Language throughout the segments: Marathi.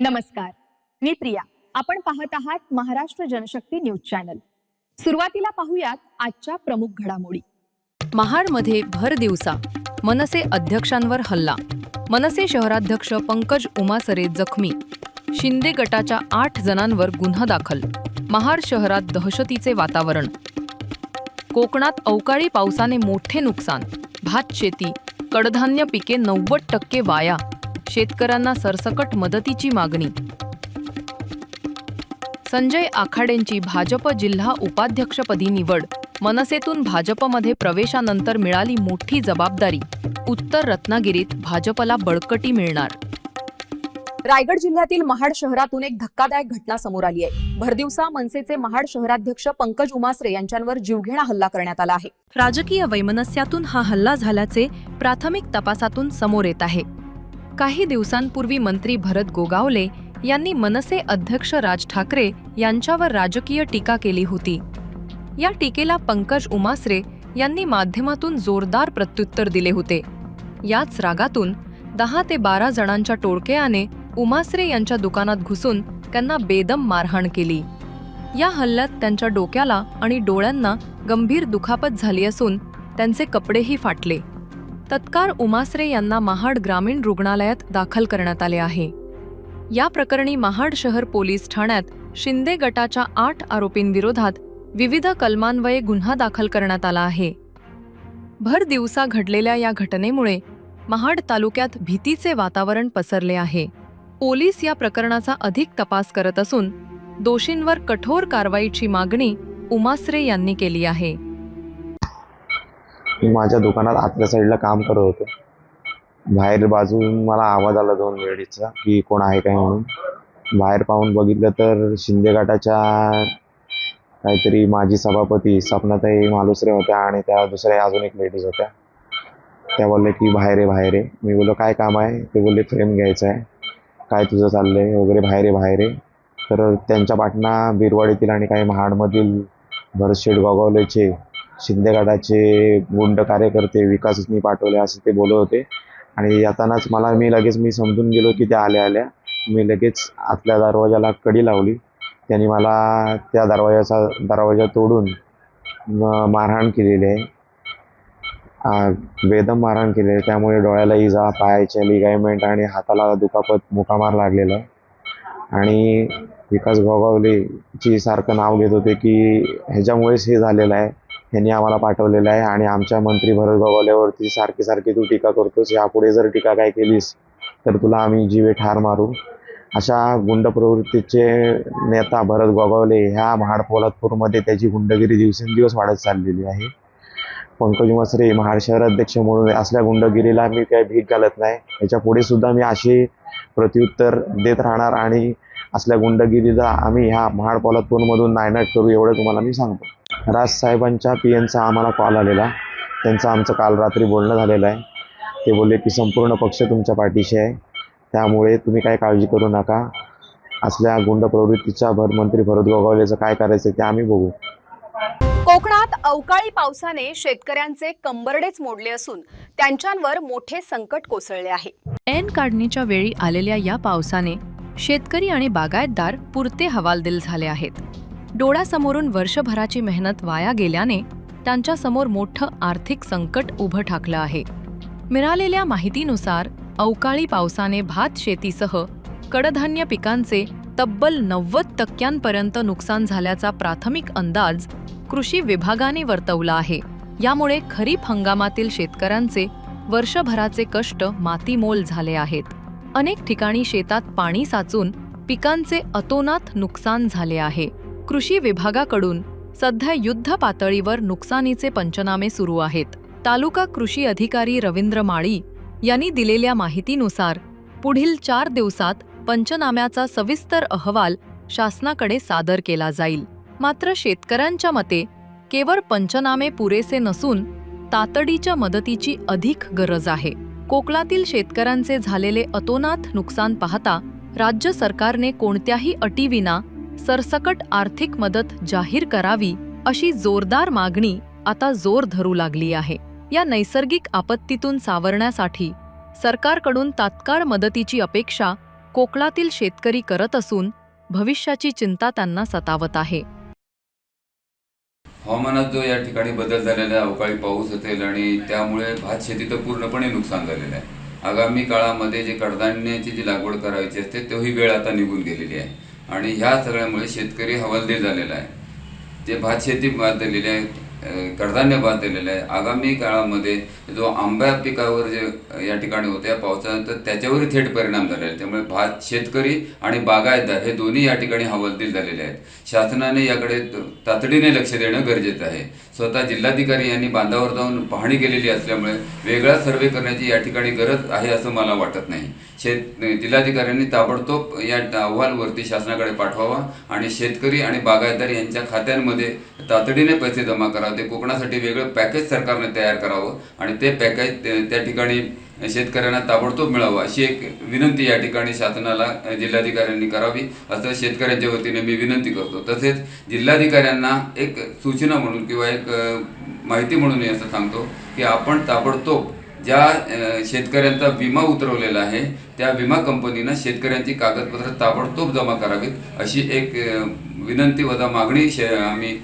नमस्कार. मी प्रिया. आपण पाहत आहात महाराष्ट्र जनशक्ती न्यूज चॅनल. सुरुवातीला पाहूयात आजच्या प्रमुख घडामोडी. महाडमध्ये भर दिवसा मनसे अध्यक्षांवर हल्ला. मनसे शहराध्यक्ष पंकज उमासरे जखमी. शिंदे गटाच्या आठ जणांवर गुन्हा दाखल. महाड शहरात दहशतीचे वातावरण. कोकणात अवकाळी पावसाने मोठे नुकसान. भात शेती कडधान्य पिके नव्वद टक्के वाया. शेतकऱ्यांना सरसकट मदतीची मागणी. संजय आखाडेंची भाजप जिल्हा उपाध्यक्षपदी निवड. मनसेतून भाजपमध्ये प्रवेशानंतर मिळाली मोठी जबाबदारी. उत्तर रत्नागिरीत भाजपला बळकटी मिळणार. रायगड जिल्ह्यातील महाड शहरातून एक धक्कादायक घटना समोर आली आहे. भरदिवसा मनसेचे महाड शहराध्यक्ष पंकज उमासरे यांच्यावर जीवघेणा हल्ला करण्यात आला आहे. राजकीय वैमनस्यातून हा हल्ला झाल्याचे प्राथमिक तपासातून समोर येत आहे. काही दिवसांपूर्वी मंत्री भरत गोगावले यांनी मनसे अध्यक्ष राज ठाकरे यांच्यावर राजकीय टीका केली होती. या टीकेला पंकज उमासरे यांनी माध्यमातून जोरदार प्रत्युत्तर दिले होते. याच रागातून दहा ते बारा जणांच्या टोळक्याने उमासरे यांच्या दुकानात घुसून त्यांना बेदम मारहाण केली. या हल्ल्यात त्यांच्या डोक्याला आणि डोळ्यांना गंभीर दुखापत झाली असून त्यांचे कपडेही फाटले. तत्काळ उमासरे यांना महाड ग्रामीण रुग्णालयात दाखल करण्यात आले आहे. या प्रकरणी महाड शहर पोलीस ठाण्यात शिंदे गटाच्या आठ आरोपींविरोधात विविध कलमान्वये गुन्हा दाखल करण्यात आला आहे. भर दिवसा घडलेल्या या घटनेमुळे महाड तालुक्यात भीतीचे वातावरण पसरले आहे. पोलीस या प्रकरणाचा अधिक तपास करत असून दोषींवर कठोर कारवाईची मागणी उमासरे यांनी केली आहे. मी माझ्या दुकानात आतल्या साईडला काम करत होतो. बाहेर बाजून मला आवाज आला दोन लेडीजचा की कोण आहे काय म्हणून. बाहेर पाहून बघितलं तर शिंदे गटाच्या काहीतरी माजी सभापती सपनाताई मालुसरे होत्या आणि त्या दुसऱ्या अजून एक लेडीज होत्या. त्या बोलले की बाहेर आहे बाहेर आहे मी बोललो काय काम आहे? ते बोलले फ्रेम घ्यायचं आहे. काय तुझं चाललं आहे वगैरे बाहेर आहे बाहेर आहे तर त्यांच्या पाटणा बिरवाडीतील आणि काही महाडमधील भरतशेठ गोगावलेचे शिंदे गटाचे गुंड कार्यकर्ते विकासनी पाठवले असं ते बोलत होते. आणि येतानाच मला मी लगेच मी समजून गेलो की त्या आल्या आल्या. मी लगेच आतल्या दरवाजाला कडी लावली. त्यांनी मला त्या दरवाजाचा दरवाजा तोडून मारहाण केलेली आहे. वेदम बेदम मारहाण केलेली आहे. त्यामुळे डोळ्याला इजा पायाच्या लिगायमेंट आणि हाताला दुखापत मुकामार लागलेला आहे. आणि विकास गोगावलेची सारखं नाव घेत होते की ह्याच्यामुळेच हे झालेलं आहे. यांनी आम्हाला पाठवलेलं आहे आणि आमच्या मंत्री भरत गोगावल्यावरती सारखी सारखी तू टीका करतोस यापुढे जर टीका काय केलीस तर तुला आम्ही जीवे ठार मारू. अशा गुंड प्रवृत्तीचे नेता भरत गोगावले ह्या महाड पोलादपूरमध्ये त्याची गुंडगिरी दिवसेंदिवस वाढत चाललेली आहे. पंकज मसरे महाड शहराध्यक्ष म्हणून असल्या गुंडगिरीला मी काही भीक घालत नाही. याच्यापुढे सुद्धा मी अशी प्रत्युत्तर देत राहणार आणि असल्या गुंडगिरीला आम्ही ह्या महाड पोलादपूरमधून नायनाट करू एवढं तुम्हाला मी सांगतो. राज साहेबांच्या पी एनचा आम्हाला कॉल आलेला. त्यांचं आमचं काल रात्री बोलणं झालेलं आहे. ते बोलले की संपूर्ण पक्ष तुमच्या पाठीशी आहे. त्यामुळे तुम्ही काय काळजी करू नका. असल्या गुंड प्रवृत्तीच्या भर मंत्री भरत गोगावलेचं काय करायचं ते आम्ही बघू. कोकणात अवकाळी पावसाने शेतकऱ्यांचे कंबरडेच मोडले असून त्यांच्यावर मोठे संकट कोसळले आहे. ऐन काढणीच्या वेळी आलेल्या या पावसाने शेतकरी आणि बागायतदार पुरते हवालदिल झाले आहेत. डोळ्यासमोरून वर्षभराची मेहनत वाया गेल्याने त्यांच्यासमोर मोठं आर्थिक संकट उभं ठाकलं आहे. मिळालेल्या माहितीनुसार अवकाळी पावसाने भात शेतीसह कडधान्य पिकांचे तब्बल नव्वद टक्क्यांपर्यंत नुकसान झाल्याचा प्राथमिक अंदाज कृषी विभागाने वर्तवला आहे. यामुळे खरीप हंगामातील शेतकऱ्यांचे वर्षभराचे कष्ट मातीमोल झाले आहेत. अनेक ठिकाणी शेतात पाणी साचून पिकांचे अतोनात नुकसान झाले आहे. कृषी विभागाकडून सध्या युद्ध पातळीवर नुकसानीचे पंचनामे सुरू आहेत. तालुका कृषी अधिकारी रवींद्र माळी यांनी दिलेल्या माहितीनुसार पुढील चार दिवसात पंचनाम्याचा सविस्तर अहवाल शासनाकडे सादर केला जाईल. मात्र शेतकऱ्यांच्या मते केवळ पंचनामे पुरेसे नसून तातडीच्या मदतीची अधिक गरज आहे. कोकणातील शेतकऱ्यांचे झालेले अतोनात नुकसान पाहता राज्य सरकारने कोणत्याही अटीविना सरसकट आर्थिक मदत जाहीर करावी अशी जोरदार मागणी आता जोर धरू लागली आहे. या नैसर्गिक आपत्तीतून सावरण्यासाठी सरकारकडून तात्काळ मदतीची अपेक्षा कोकणातील शेतकरी करत असून भविष्याची चिंता त्यांना सतावत आहे. हवामानात जो या ठिकाणी बदल झालेला आहे अवकाळी पाऊस असेल आणि त्यामुळे भात शेतीचं पूर्णपणे नुकसान झालेलं आहे. आगामी काळामध्ये जे कडधान्याची जी लागवड करायची असते तोही वेळ आता निघून गेलेली आहे. आणि ह्या सगळ्यामुळे शेतकरी हवालदिल झालेला आहे. जे भात शेती बाद झालेली आहे कडधान्य बांधलेलं आहे. आगामी काळामध्ये जो आंब्या पिकावर जे या ठिकाणी होत्या पावसानंतर त्याच्यावरही थेट परिणाम झालेला आहे. त्यामुळे भात शेतकरी आणि बागायतदार हे दोन्ही या ठिकाणी हवालदिल झालेले आहेत. शासनाने याकडे तातडीने लक्ष देणं गरजेचं आहे. स्वतः जिल्हाधिकारी यांनी बांधावर जाऊन पाहणी केलेली असल्यामुळे वेगळा सर्वे करण्याची या ठिकाणी गरज आहे असं मला वाटत नाही. शेत जिल्हाधिकाऱ्यांनी ताबडतोब या अहवालवरती शासनाकडे पाठवावा आणि शेतकरी आणि बागायतदार यांच्या खात्यांमध्ये तातडीने पैसे जमा करावे ते कोकणासाठी वेगळं पॅकेज सरकारने तयार करावं आणि ते पॅकेज त्या ठिकाणी शेतकऱ्यांना ताबडतोब मिळावं अशी एक विनंती या ठिकाणी शासनाला जिल्हाधिकाऱ्यांनी करावी असं शेतकऱ्यांच्या वतीने मी विनंती करतो. तसेच जिल्हाधिकाऱ्यांना एक सूचना म्हणून किंवा एक माहिती म्हणून मी असं सांगतो की आपण ताबडतोब ज्या शेतकऱ्यांचा विमा उतरवलेला आहे त्या विमा कंपनीनं शेतकऱ्यांची कागदपत्र ताबडतोब जमा करावीत अशी एक विनंती वजा मागणी शे आम्ही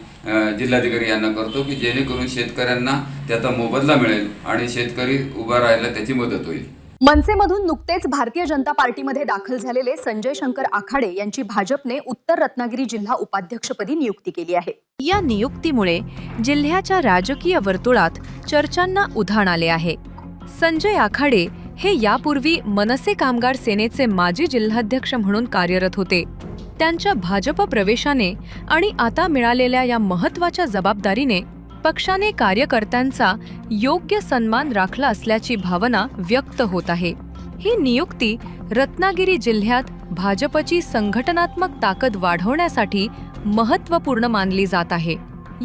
जिल्हाधिकारी यांना करतो की जेणेकरून शेतकऱ्यांना त्याचा मोबदला मिळेल आणि शेतकरी उभा राहायला त्याची मदत होईल. मनसेमधून नुकतेच भारतीय जनता पार्टीमध्ये दाखल झालेले संजय शंकर आखाडे यांची भाजपने उत्तर रत्नागिरी जिल्हा उपाध्यक्षपदी नियुक्ती केली आहे. या नियुक्तीमुळे जिल्ह्याच्या राजकीय वर्तुळात चर्चांना उधाण आले आहे. संजय आखाडे हे यापूर्वी मनसे कामगार सेनेचे माजी जिल्हाध्यक्ष म्हणून कार्यरत होते. त्यांच्या भाजप प्रवेशाने आणि आता मिळालेल्या या महत्त्वाच्या जबाबदारीने पक्षाने कार्यकर्त्यांचा योग्य सन्मान राखला असल्याची भावना व्यक्त होत आहे. ही नियुक्ती रत्नागिरी जिल्ह्यात भाजपची संघटनात्मक ताकद वाढवण्यासाठी महत्त्वपूर्ण मानली जात आहे.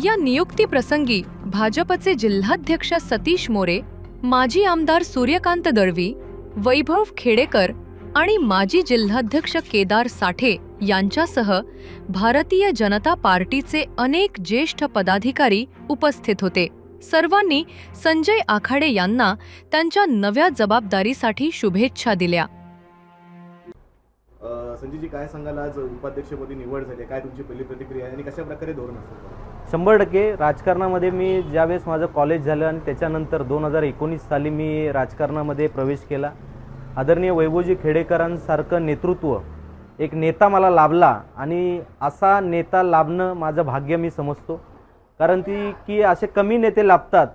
या नियुक्तीप्रसंगी भाजपचे जिल्हाध्यक्ष सतीश मोरे माजी आमदार सूर्यकांत दळवी वैभव खेडेकर आणि माजी जिल्हाध्यक्ष केदार साठे यांच्यासह भारतीय जनता पार्टीचे अनेक ज्येष्ठ पदाधिकारी उपस्थित होते. सर्वांनी संजय आखाडे यांना त्यांच्या नव्या जबाबदारीसाठी शुभेच्छा दिल्या. अ, संजयजी काय सांगाल? आज उपाध्यक्षपदी निवड झाली? काय तुमची पहिली प्रतिक्रिया आहे आणि कशा प्रकारे धोरण असेल शंभर टक्के. राजकारणामध्ये मी ज्यावेळेस माझं कॉलेज झालं आणि त्याच्यानंतर दोन हजार एकोणीस साली मी राजकारणामध्ये प्रवेश केला. आदरणीय वैभवजी खेडेकरांसारखं नेतृत्व एक नेता मला लाभला आणि असा नेता लाभणं माझं भाग्य मी समजतो. कारण ती की असे कमी नेते लाभतात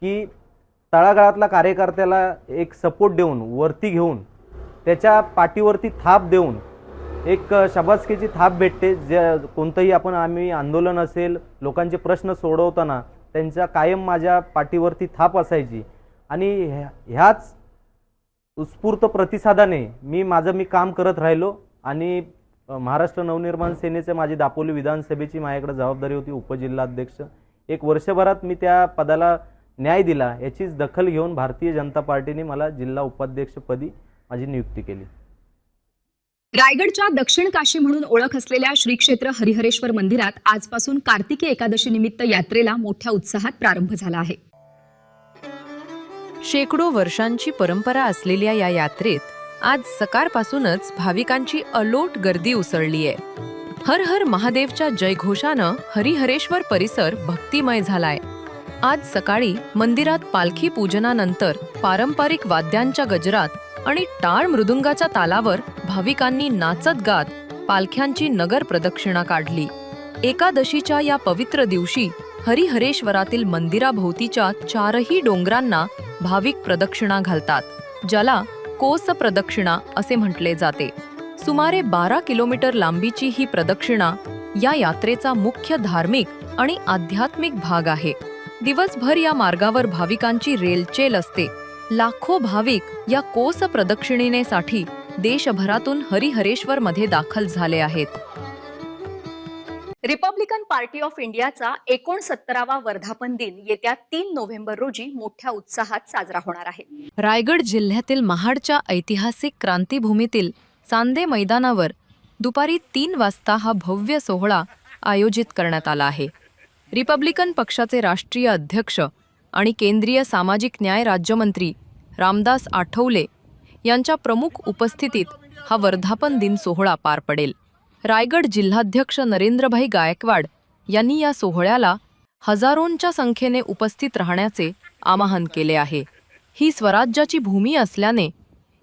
की तळागाळातला कार्यकर्त्याला एक सपोर्ट देऊन वरती घेऊन त्याच्या पाठीवरती थाप देऊन एक शाबासकीची थाप भेटते. जे कोणतंही आपण आम्ही आंदोलन असेल लोकांचे प्रश्न सोडवताना त्यांच्या कायम माझ्या पाठीवरती थाप असायची. आणि ह्या- ह्याच उत्स्फूर्त प्रतिसादाने मी माझं मी काम करत राहिलो. आणि महाराष्ट्र नवनिर्माण सेनेचे माझी दापोली विधानसभेची माझ्याकडे जबाबदारी होती उपजिल्हाध्यक्ष. एक वर्षभरात मी त्या पदाला न्याय दिला याचीच दखल घेऊन भारतीय जनता पार्टीने मला जिल्हा उपाध्यक्षपदी माझी नियुक्ती केली. रायगडच्या दक्षिण काशी म्हणून ओळख असलेल्या श्री क्षेत्र हरिहरेश्वर मंदिरात आजपासून कार्तिकी एकादशी निमित्त यात्रेला मोठ्या उत्साहात प्रारंभ झाला आहे. शेकडो वर्षांची परंपरा असलेल्या या यात्रेत आज सकाळपासूनच भाविकांची अलोट गर्दी उसळली आहे हर हर महादेवच्या जयघोषानं हरिहरेश्वर परिसर भक्तिमय झालाय. आज सकाळी मंदिरात पालखी पूजनानंतर पारंपरिक वाद्यांच्या गजरात आणि टाळ मृदुंगाच्या तालावर भाविकांनी नाचत गात पालख्यांची नगर प्रदक्षिणा काढली. एकादशीच्या या पवित्र दिवशी हरिहरेश्वरातील मंदिराभोवतीच्या चारही डोंगरांना भाविक प्रदक्षिणा घालतात ज्याला कोस प्रदक्षिणा असे म्हटले जाते. सुमारे बारा किलोमीटर लांबीची ही प्रदक्षिणा या यात्रेचा मुख्य धार्मिक आणि आध्यात्मिक भाग आहे. दिवसभर या मार्गावर भाविकांची रेलचेल असते. लाखो भाविक या कोस प्रदक्षिणेसाठी देशभरातून हरिहरेश्वरमध्ये दाखल झाले आहेत. रिपब्लिकन पार्टी ऑफ इंडियाचा एकोणसत्तरावा वर्धापन दिन येत्या तीन नोव्हेंबर रोजी मोठ्या उत्साहात साजरा होणार आहे. रायगड जिल्ह्यातील महाडच्या ऐतिहासिक क्रांतीभूमीतील चांदे मैदानावर दुपारी तीन वाजता हा भव्य सोहळा आयोजित करण्यात आला आहे. रिपब्लिकन पक्षाचे राष्ट्रीय अध्यक्ष आणि केंद्रीय सामाजिक न्याय राज्यमंत्री रामदास आठवले यांच्या प्रमुख उपस्थितीत हा वर्धापन दिन सोहळा पार पडेल. रायगड जिल्हाध्यक्ष नरेंद्रभाई गायकवाड यांनी या सोहळ्याला हजारोंच्या संख्येने उपस्थित राहण्याचे आवाहन केले आहे. ही स्वराज्याची भूमी असल्याने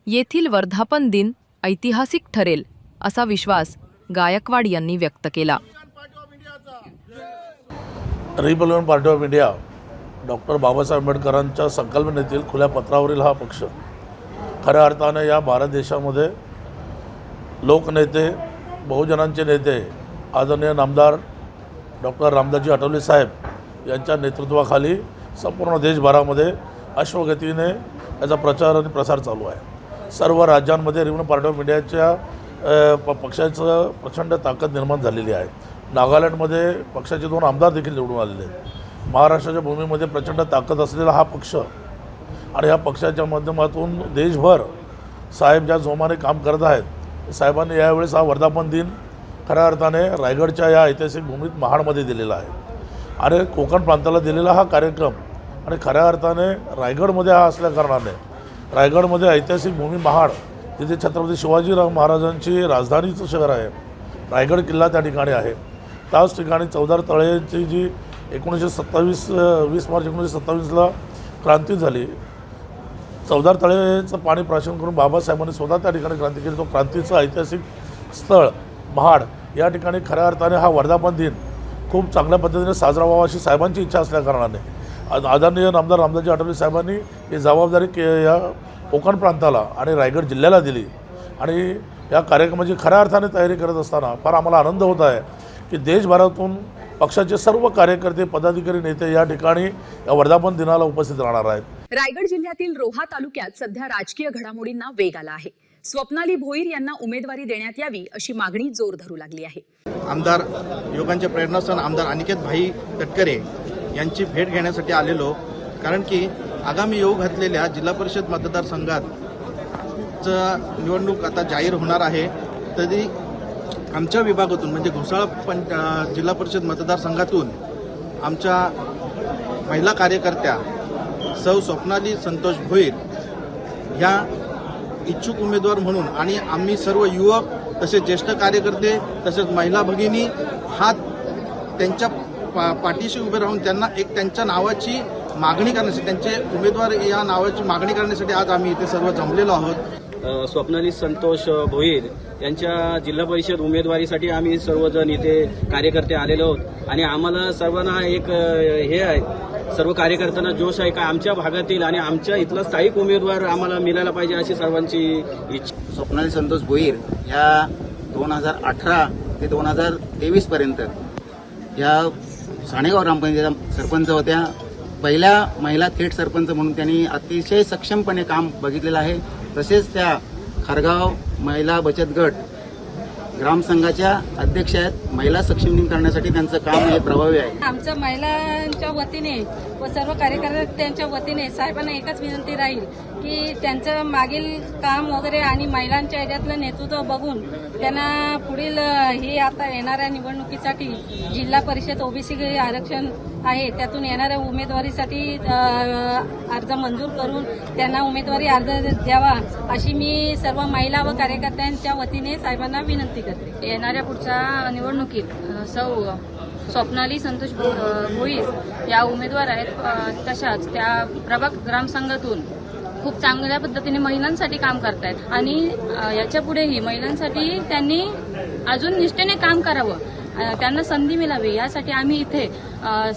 येथील वर्धापन दिन ऐतिहासिक ठरेल असा विश्वास गायकवाड यांनी व्यक्त केला. Republican party of India doctor Babasaheb आंबेडकरांच्या संकल्पनेतील खुल्या पत्रावरील हा पक्ष खऱ्या अर्थानं या भारत देशामध्ये लोकनेते बहुजनांचे नेते आदरणीय नामदार डॉक्टर रामदासजी आठवले साहेब यांच्या नेतृत्वाखाली संपूर्ण देशभरामध्ये अश्वगतीने याचा प्रचार आणि प्रसार चालू आहे. सर्व राज्यांमध्ये रिपब्लिकन पार्टी ऑफ इंडियाच्या प पक्षाचं प्रचंड ताकद निर्माण झालेली आहे. नागालँडमध्ये पक्षाचे दोन आमदार देखील निवडून आलेले आहेत. महाराष्ट्राच्या भूमीमध्ये प्रचंड ताकद असलेला हा पक्ष आणि ह्या पक्षाच्या माध्यमातून देशभर साहेब ज्या जोमाने काम करत आहेत साहेबांनी यावेळेस हा वर्धापन दिन खऱ्या अर्थाने रायगडच्या या ऐतिहासिक भूमीत महाडमध्ये दिलेला आहे. आणि कोकण प्रांताला दिलेला हा कार्यक्रम आणि खऱ्या अर्थाने रायगडमध्ये हा असल्याकारणाने रायगडमध्ये ऐतिहासिक भूमी महाड तिथे छत्रपती शिवाजीराव महाराजांची राजधानीचं शहर आहे रायगड किल्ला त्या ठिकाणी आहे. त्याच ठिकाणी चौदार तळेची जी एकोणीसशे सत्तावीस वीस मार्च एकोणीसशे सत्तावीसला क्रांती झाली चौदार तळेचं पाणी प्राशन करून बाबासाहेबांनी स्वतः त्या ठिकाणी क्रांती केली. तो क्रांतीचं ऐतिहासिक स्थळ महाड या ठिकाणी खऱ्या अर्थाने हा वर्धापन दिन खूप चांगल्या पद्धतीने साजरा व्हावा अशी साहेबांची इच्छा असल्याकारणाने आदरणीय नामदार रामदासजी आठवले साहेबांनी ही जबाबदारी के या कोकण प्रांताला आणि रायगड जिल्ह्याला दिली. आणि या कार्यक्रमाची खऱ्या अर्थाने तयारी करत असताना फार आम्हाला आनंद होत आहे की देशभरातून पक्षाचे सर्व कार्यकर्ते पदाधिकारी नेते या ठिकाणी या वर्धापन दिनाला उपस्थित राहणार आहेत. रायगड जिल्ह्यातील रोहा तालुक्यात सध्या राजकीय घडामोडींना वेग आला आहे. स्वप्नाली भोईर यांना उमेदवारी देण्यात यावी अशी मागणी जोर धरू लागली आहे. आमदार युवकांचे प्रेरणास्थान आमदार अनिकेत भाई तटकरे यांची भेट घेण्यासाठी आलेलो कारण की आगामी योग घातलेल्या जिल्हा परिषद मतदारसंघात निवडणूक आता जाहीर होणार आहे. तरी आमच्या विभागातून म्हणजे घोसाळ पण जिल्हा परिषद मतदारसंघातून आमच्या महिला कार्यकर्त्या सौ स्वप्नाली संतोष भोईर ह्या इच्छुक उमेदवार म्हणून आणि आम्ही सर्व युवक तसेच ज्येष्ठ कार्यकर्ते तसेच महिला भगिनी हा त्यांच्या पा पाठीशी उभे राहून त्यांना एक त्यांच्या नावाची मागणी करण्यासाठी त्यांचे उमेदवार या नावाची मागणी करण्यासाठी आज आम्ही इथे सर्व जमलेलो आहोत. स्वप्नाली संतोष भोईर यांच्या जिल्हा परिषद उमेदवारीसाठी आम्ही सर्वजण इथे कार्यकर्ते आलेलो आहोत. आणि आम्हाला सर्वांना एक हे आहे सर्व कार्यकर्त्यांना जोश आहे का आमच्या भागातील आणि आमच्या इथला स्थायिक उमेदवार आम्हाला मिळायला पाहिजे अशी सर्वांची इच्छा. स्वप्नाली संतोष भोईर ह्या दोन हजार अठरा ते दोन हजार तेवीस पर्यंत या साणेगाव ग्रामपंचायतीच्या सरपंच होत्या. पहिल्या महिला थेट सरपंच म्हणून त्यांनी अतिशय सक्षमपणे काम बघितलेलं आहे. तसेच त्या खारगाव महिला बचत गट ग्रामसंघाच्या अध्यक्ष आहेत. महिला सक्षमीकरण करण्यासाठी त्यांचं काम हे प्रभावी आहे. आमच्या महिलांच्या वतीने व सर्व कार्यकर्त्यांच्या वतीने साहेबांना एकच विनंती राहील की त्यांचं मागील काम वगैरे आणि महिलांच्या ह्याच्यातलं नेतृत्व बघून त्यांना पुढील हे ही आता येणाऱ्या निवडणुकीसाठी जिल्हा परिषद ओबीसी आरक्षण आहे त्यातून येणाऱ्या उमेदवारीसाठी अर्ज मंजूर करून त्यांना उमेदवारी अर्ज द्यावा अशी मी सर्व महिला व कार्यकर्त्यांच्या वतीने साहेबांना विनंती करते. येणाऱ्या पुढच्या निवडणुकीत सौ स्वप्नाली संतोष भो- भोईर या उमेदवार आहेत तशाच त्या प्रभाग ग्रामसंघातून खूप चांगल्या पद्धतीने महिलांसाठी काम करतायत. आणि याच्या पुढेही महिलांसाठी त्यांनी अजून निष्ठेने काम करावं. त्यांना संधी मिळावी यासाठी आम्ही इथे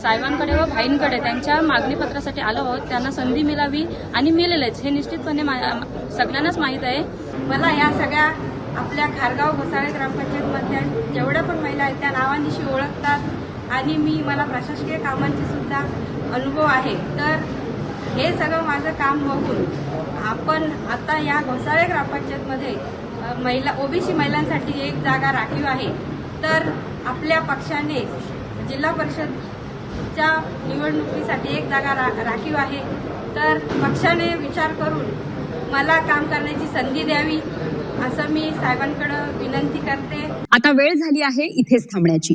साहेबांकडे व भाईंकडे त्यांच्या मागणीपत्रासाठी आलो आहोत. त्यांना संधी मिळावी आणि मिळेलच हे निश्चितपणे मा- सगळ्यांनाच माहीत आहे. मला या सगळ्या आपल्या खारगाव घोसाळे ग्रामपंचायतमधल्या जेवढ्या पण महिला आहेत त्या नावानिशी ओळखतात. आणि मी मला प्रशासकीय कामांचे सुद्धा अनुभव आहे. तर हे सगळं माझं काम बघून आपण आता या घोसाळे ग्रामपंचायतमध्ये महिला ओबीसी महिलांसाठी एक जागा राखीव आहे. तर आपल्या पक्षाने जिल्हा परिषदच्या निवडणुकीसाठी एक जागा रा राखीव आहे. तर पक्षाने विचार करून मला काम करण्याची संधी द्यावी असं मी साहेबांकडे विनंती करते. आता वेळ झाली आहे इथेच थांबण्याची.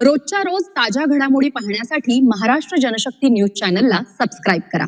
रोजच्या रोज ताज्या घडामोडी पाहण्यासाठी महाराष्ट्र जनशक्ती न्यूज चॅनलला सबस्क्राईब करा.